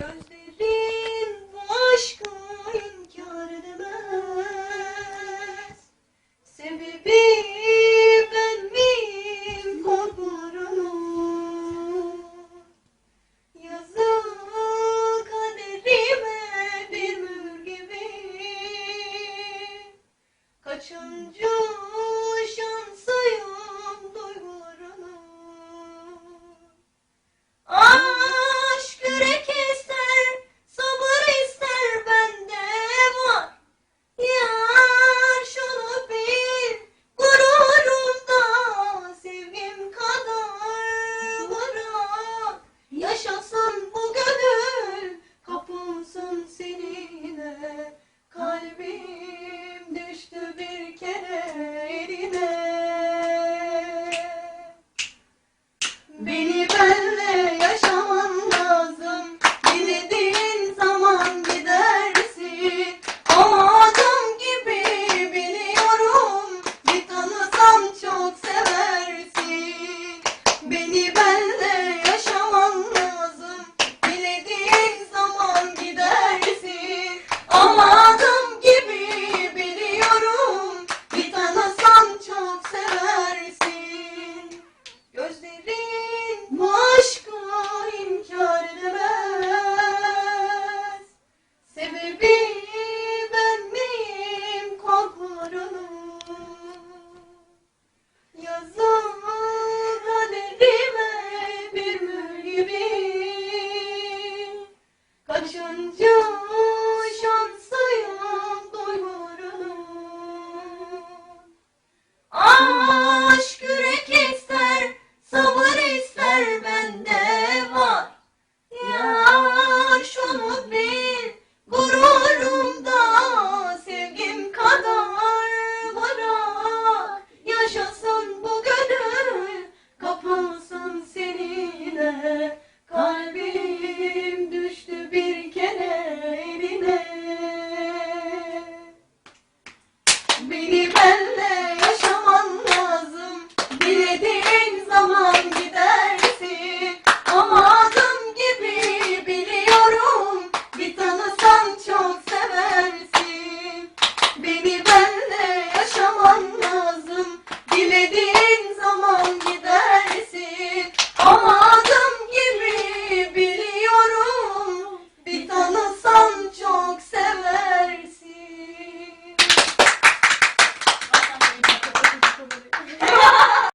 Gözlerim aşkı inkar edemez. Sebebi ben miyim korkularına? Yazı bir mür gibi. Kaçıncı